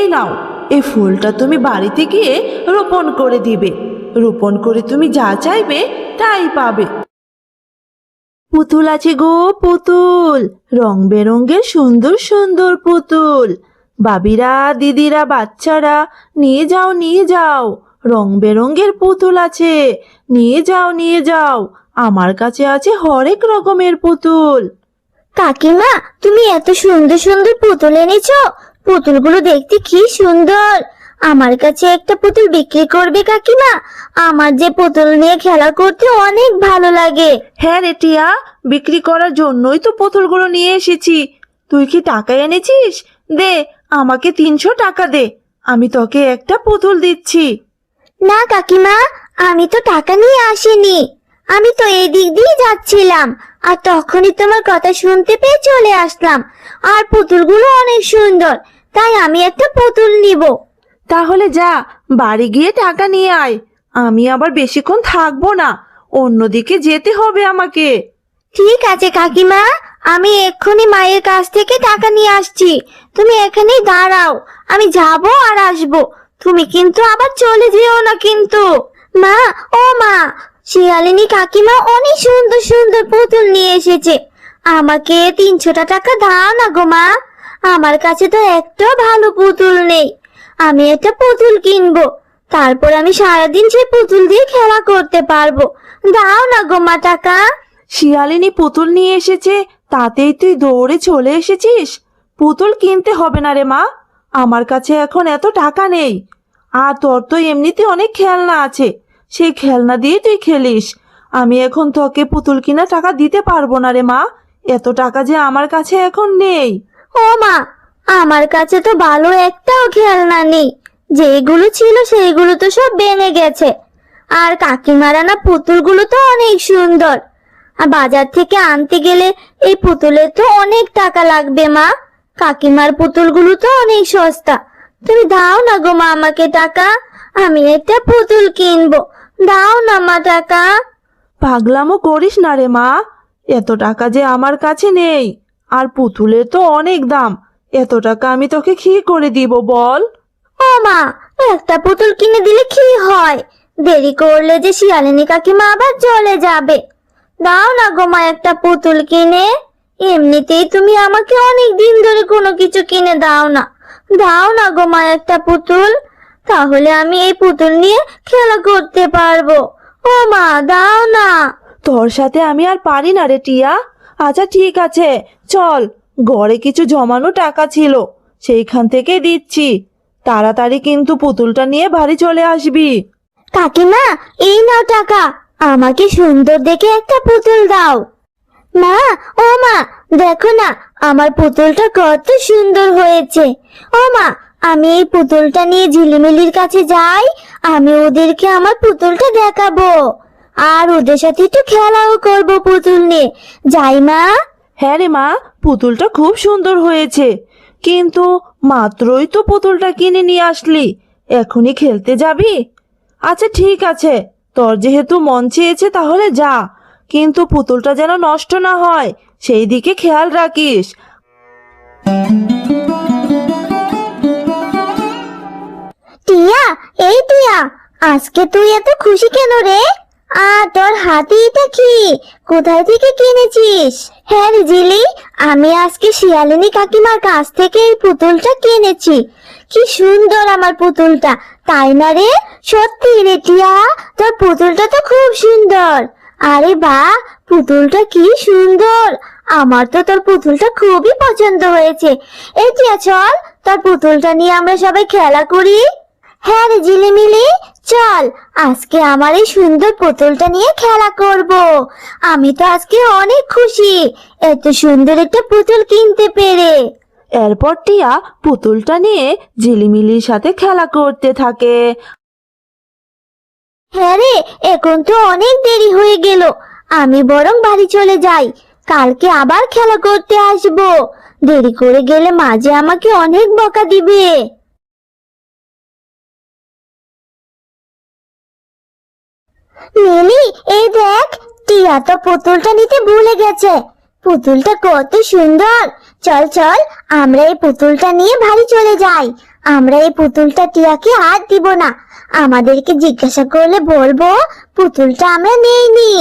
এই নাও। এই ফুলটা তুমি বাড়িতে গিয়ে রোপণ করে দিবে। রোপণ করে তুমি যা চাইবে তাই পাবে। পুতুল আছে গো, পুতুল। রং বেরঙের সুন্দর সুন্দর পুতুল। বাবিরা, দিদিরা, বাচ্চারা, নিয়ে যাও নিয়ে যাও। রং বেরঙের পুতুল আছে। নিয়ে যাও নিয়ে যাও। আমার কাছে আছে হরেক রকমের পুতুল। কাকিমা, তুমি এত সুন্দর সুন্দর পুতুল এনেছো। পুতুলগুলো দেখতে কি সুন্দর। আমার কাছে একটা পুতুল বিক্রি করবে কাকিমা। আমার যে পুতুল নিয়ে খেলা করতে অনেক ভালো লাগে। হ্যাঁ রে টিয়া বিক্রি করার জন্যই তো পুতুলগুলো নিয়ে এসেছি। তুই কি টাকা এনেছিস? দে আমাকে তিনশো টাকা দে। আমি তোকে একটা পুতুল দিচ্ছি। না কাকিমা আমি তো টাকা নিয়ে আসিনি। আমি তো এই দিক দিয়ে যাচ্ছিলাম। আর তখনই তোমার কথা শুনতে পেয়ে চলে আসলাম। আর পুতুলগুলো অনেক সুন্দর তাই আমি একটা পুতুল নিব। তাহলে যা বাড়ি গিয়ে টাকা নিয়ে আয়। আমি আবার বেশিক্ষণ থাকব না অন্যদিকে যেতে হবে আমাকে। ঠিক আছে কাকিমা আমি এক্ষুনি মায়ের কাছ থেকে টাকা নিয়ে আসছি। তুমি এখানেই দাঁড়াও আমি যাব আর আসব। তুমি কিন্তু আবার চলে যেও না কিন্তু। মা ও মা শিয়ালিনী কাকিমা অনেক সুন্দর সুন্দর পুতুল নিয়ে এসেছে। আমাকে তিনশোটা টাকা দাও না গো মা। আমার কাছে তো একটা ভালো পুতুল নেই। আমি একটা পুতুল কিনবো। তারপর আমি সারাদিন সেই পুতুল দিয়ে খেলা করতে পারব। দাও না গো মা টাকা। শিয়ালিনী পুতুল নিয়ে এসেছে, তাতেই তুই দৌড়ে চলে এসেছিস? পুতুল কিনতে হবে না রে মা। আমার কাছে এখন এত টাকা নেই। আর তোর তো এমনিতে অনেক খেলনা আছে। সেই খেলনা দিয়ে তুই খেলিস। আমি এখন তোকে পুতুল কিনা টাকা দিতে পারব না রে মা। এত টাকা যে আমার কাছে এখন নেই। ও মা, আমার কাছে তো ভালো একটাও খেলনা নেই। যেগুলো ছিল সেইগুলো তো সব ভেঙে গেছে। আর কাকিমারা না পুতুলগুলো তো অনেক সুন্দর। আর বাজার থেকে আনতে গেলে এই পুতুলের তো অনেক টাকা লাগবে মা। কাকিমার পুতুলগুলো তো অনেক সস্তা। তুমি দাও না গো মা আমাকে টাকা। আমি একটা পুতুল কিনবো। দাও না মা টাকা। পাগলামো করিস না রে মা। এত টাকা যে আমার কাছে নেই। আর পুতুলের তো অনেক দাম। এত টাকা আমি তোকে কি করে দিব বল? ও মা একটা পুতুল কিনে দিলে কি হয়? দেরি করলে যে শিয়ালিনী কাকিমা আবার চলে যাবে। দাও না গো মা একটা পুতুল কিনে। এমনিতেই তুমি আমাকে অনেক দিন ধরে কোনো কিছু কিনে দাও না। দাও না গো মা একটা পুতুল। তাহলে আমি এই পুতুল নিয়ে খেলা করতে পারব। ও মা দাও না। তোর সাথে আমি আর পারি না রে টিয়া। আচ্ছা ঠিক আছে চল। ঘরে কিছু জমানো টাকা ছিল সেইখান থেকে দিচ্ছি। তাড়াতাড়ি কিন্তু পুতুলটা নিয়ে বাড়ি চলে আসবি। কাকিমা এই নাও টাকা। আমাকে সুন্দর দেখে একটা পুতুল দাও। মা ও মা দেখো না আমার পুতুলটা কত সুন্দর হয়েছে। ও মা আমি এই পুতুলটা নিয়ে ঝিলিমিলির কাছে যাই, আমি ওদেরকে আমার পুতুলটা দেখাবো। আর ওদের সাথে একটু খেলাও করব পুতুল নিয়ে। যাই মা। হ্যাঁ রে মা, পুতুলটা খুব সুন্দর হয়েছে। কিন্তু মাত্রই তো পুতুলটা কিনে নিয়ে আসলি। এখনই খেলতে যাবি? আচ্ছা ঠিক আছে, তোর যেহেতু মন চেয়েছে তাহলে যা। কিন্তু পুতুলটা যেন নষ্ট না হয়, সেই দিকে খেয়াল রাখিস। এই টিয়া আজকে তুই এত খুশি কেন রে? আর তোর হাতে এটা কি? কোথায় থেকে কিনেছিস? হ্যাঁ জিলি, আমি আজকে শিয়ালিনী কাকিমার কাছ থেকে এই পুতুলটা কিনেছি। কি সুন্দর আমার পুতুলটা, তাই না রে? সত্যি রে টিয়া, তোর পুতুলটা তো খুব সুন্দর। আরে বাহ পুতুলটা কি সুন্দর! আমার তো তোর পুতুলটা খুবই পছন্দ হয়েছে। এই টিয়া, চল, তোর পুতুলটা নিয়ে আমরা সবাই খেলা করি। হ্যাঁ রে ঝিলিমিলি চল আজকে আমার এই সুন্দর পুতুলটা নিয়ে খেলা করব। আমি তো আজকে অনেক খুশি এত সুন্দর একটা পুতুল কিনতে পেরে। এরপর টিয়া পুতুলটা নিয়ে ঝিলিমিলির সাথে খেলা করতে থাকে। হ্যাঁ রে এখন তো অনেক দেরি হয়ে গেল আমি বরং বাড়ি চলে যাই কালকে আবার খেলা করতে আসব। দেরি করে গেলে মাঝে আমাকে অনেক বকা দিবে। মিলি এই দেখ, টিয়া তো পুতুলটা নিতে ভুলে গেছে। পুতুলটা কত সুন্দর। চল চল, আমরা এই পুতুলটা নিয়ে বাড়ি চলে যাই। আমরা এই পুতুলটা টিয়াকে হাত দিব না। আমাদেরকে জিজ্ঞাসা করলে বলব, পুতুলটা আমরা নেইনি।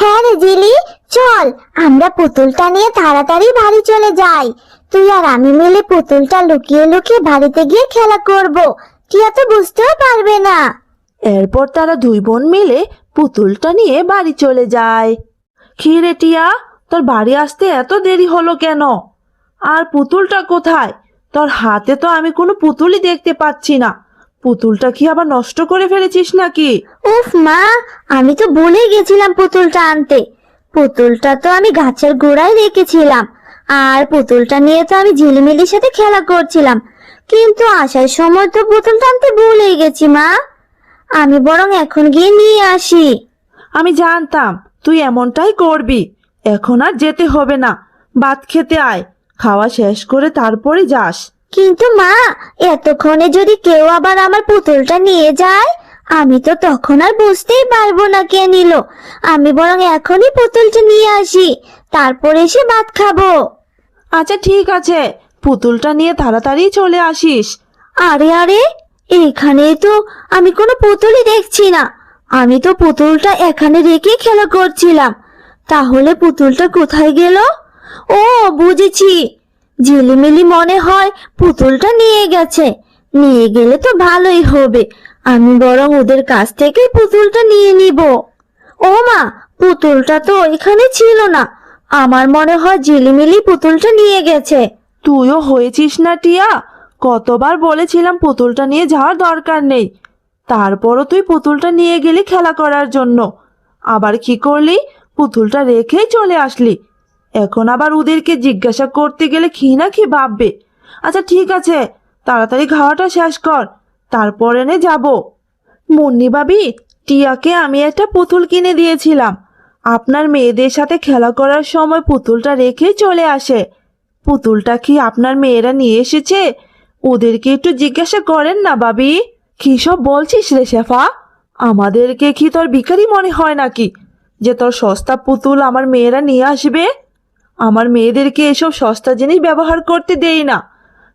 হ্যাঁ রে জিলি, চল, আমরা পুতুলটা নিয়ে তাড়াতাড়ি বাড়ি চলে যাই। তুই আর আমি মিলে পুতুলটা লুকিয়ে লুকিয়ে বাড়িতে গিয়ে খেলা করব। টিয়া তো বুঝতেও পারবে না। এরপর তারা দুই বোন মিলে পুতুলটা নিয়ে বাড়ি চলে যায়। কি রে টিয়া, তোর বাড়ি আসতে এত দেরি হলো কেন? আর পুতুলটা কোথায়? তোর হাতে তো আমি কোনো পুতুলই দেখতে পাচ্ছি না। পুতুলটা কি আবার নষ্ট করে ফেলেছিস নাকি? উফ, মা, আমি তো ভুলে গেছিলাম পুতুলটা আনতে। পুতুলটা তো আমি গাছের গোড়ায় রেখেছিলাম। আর পুতুলটা নিয়ে তো আমি ঝিলিমিলির সাথে খেলা করছিলাম। কিন্তু আসার সময় তো পুতুলটা আনতে ভুলেই গেছি, মা। আমি বরং এখন গিয়ে নিয়ে আসি। আমি জানতাম তুই এমনটাই করবি। এখন আর যেতে হবে না। ভাত খেতে আয়। খাওয়া শেষ করে তারপরে যাস। কিন্তু মা এতক্ষণে যদি কেউ আবার আমার পুতুলটা নিয়ে যায় আমি তো তখন আর বুঝতেই পারব না কে নিল। আমি বরং এখনই পুতুলটা নিয়ে আসি। তারপরে এসে ভাত খাব। আচ্ছা ঠিক আছে। পুতুলটা নিয়ে তাড়াতাড়ি চলে আসিস। আরে আরে এখানে তো আমি কোনো পুতুলই দেখছি না। আমি তো পুতুলটা এখানে রেখে খেলা করছিলাম। তাহলে পুতুলটা কোথায় গেল? ও, বুঝেছি। ঝিলিমিলি মনে হয় পুতুলটা নিয়ে গেছে। নিয়ে গেলে তো ভালোই হবে। আমি বরং ওদের কাছ থেকে পুতুলটা নিয়ে নিব। ও মা, পুতুলটা তো এখানে ছিল না। আমার মনে হয় ঝিলিমিলি পুতুলটা নিয়ে গেছে। তুইও হয়েছিস না টিয়া? কতবার বলেছিলাম পুতুলটা নিয়ে যাওয়ার দরকার নেই। তারপরও তুই পুতুলটা নিয়ে গেলি খেলা করার জন্য। আবার কি করলি? পুতুলটা রেখেই চলে আসলি। এখন আবার ওদেরকে জিজ্ঞাসা করতে গেলে কি না কি ভাববে। আচ্ছা ঠিক আছে, তাড়াতাড়ি খাওয়াটা শেষ কর, তারপরে এনে যাব। মুন্নি ভাবি, টিয়াকে আমি একটা পুতুল কিনে দিয়েছিলাম। আপনার মেয়েদের সাথে খেলা করার সময় পুতুলটা রেখেই চলে আসে। পুতুলটা কি আপনার মেয়েরা নিয়ে এসেছে? ওদেরকে একটু জিজ্ঞাসা করেন না, বাবি। কি সব বলছিস রে শেফা? আমাদেরকে কি তোর ভিখারি মনে হয় নাকি যে তোর সস্তা পুতুল আমার মেয়েরা নিয়ে আসবে? আমার মেয়েদেরকে এসব সস্তা জিনিস ব্যবহার করতে দেই না।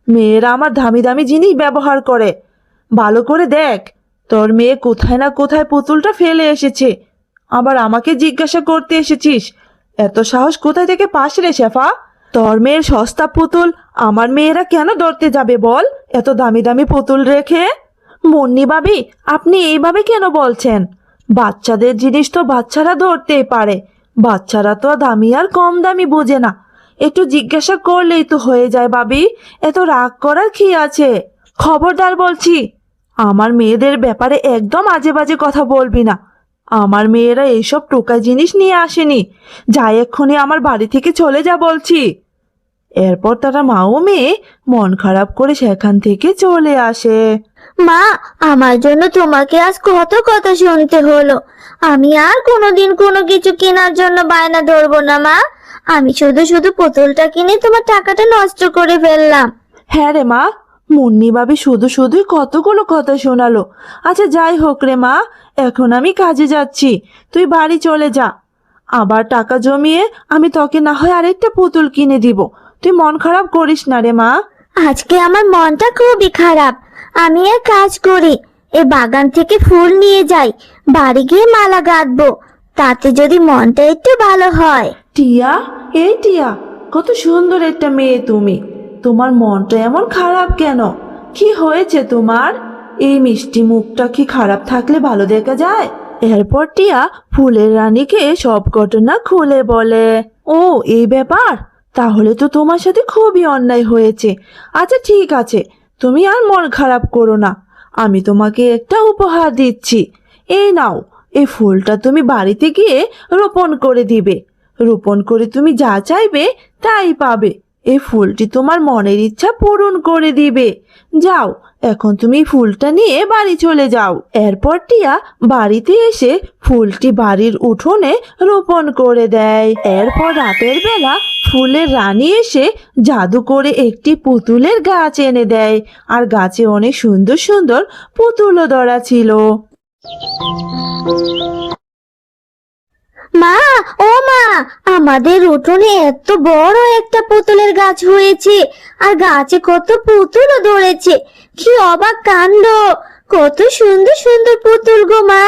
মেয়েরা আমার দামি দামি জিনিস ব্যবহার করে। ভালো করে দেখ, তোর মেয়ে কোথায় না কোথায় পুতুলটা ফেলে এসেছে। আবার আমাকে জিজ্ঞাসা করতে এসেছিস। এত সাহস কোথায় থেকে পাস রে শেফা? তোর মেয়ের সস্তা পুতুল, আমার মেয়েরা কেন ধরতে যাবে বল? এত দামি দামি পুতুল রেখে? মুন্নি বাবি আপনি এইভাবে কেন বলছেন? বাচ্চাদের জিনিস তো বাচ্চারা ধরতেই পারে। বাচ্চারা তো দামি আর কম দামি বোঝে না। একটু জিজ্ঞাসা করলেই তো হয়ে যায় বাবি এত রাগ করার কি আছে? খবরদার বলছি, আমার মেয়েদের ব্যাপারে একদম আজে বাজে কথা বলবি না। আমার মেয়েরা এইসব টোকা জিনিস নিয়ে আসেনি। যাই এক্ষুনি আমার বাড়ি থেকে চলে যা বলছি। এরপর তারা মা ও মেয়ে মন খারাপ করে সেখান থেকে চলে আসে। মা আমার জন্য তোমাকে আজ কত কথা শুনতে হলো। আমি আর কোনোদিন কোনো কিছু কেনার জন্য বায়না ধরবো না মা। আমি শুধু শুধু পুতুলটা কিনে তোমার টাকাটা নষ্ট করে ফেললাম। হ্যাঁ রে মা মুন্নি ভাবি শুধু শুধুই কতগুলো কথা শোনালো। আচ্ছা যাই হোক রে মা এখন আমি কাজে যাচ্ছি। তুই বাড়ি চলে যা। আবার টাকা জমিয়ে আমি তোকে না হয় আরেকটা পুতুল কিনে দিব। তুই মন খারাপ করিস না রে মা। আজকে আমার মনটা খুবই খারাপ। আমি এক কাজ করি এ বাগান থেকে ফুল নিয়ে যাই। বাড়ি গিয়ে মালা গাঁথবো তাতে যদি মনটা একটু ভালো হয়। টিয়া এই টিয়া কত সুন্দর একটা মেয়ে তুমি। তোমার মনটা এমন খারাপ কেন? কি হয়েছে তোমার? এই মিষ্টি মুখটা কি খারাপ থাকলে ভালো দেখা যায়? এরপর টিয়া ফুলের রানীকে সব ঘটনা খুলে বলে, ও, এই ব্যাপার? তাহলে তো তোমার সাথে খুবই অন্যায় হয়েছে। আচ্ছা ঠিক আছে। তুমি আর মন খারাপ করো না। আমি তোমাকে একটা উপহার দিচ্ছি। এই নাও, এই ফুলটা তুমি বাড়িতে গিয়ে রোপণ করে দিবে। রোপণ করে তুমি যা চাইবে তাই পাবে। এই ফুলটি তোমার মনের ইচ্ছা পূরণ করে দিবে। যাও, এখন তুমি ফুলটা নিয়ে বাড়ি চলে যাও। এরপর টিয়া বাড়িতে এসে ফুলটি বাড়ির উঠোনে রোপণ করে দেয়। এরপর রাতের বেলা ফুলের রানী এসে জাদু করে একটি পুতুলের গাছ এনে দেয়। আর গাছে অনেক সুন্দর সুন্দর পুতুলও ধরা ছিল। মা, ও মা, আমাদের উঠোনে এত বড় একটা পুতুলের গাছ হয়েছে, আর গাছে কত পুতুলও ধরেছে। কি অবাক কাণ্ড, কত সুন্দর সুন্দর পুতুল গো মা।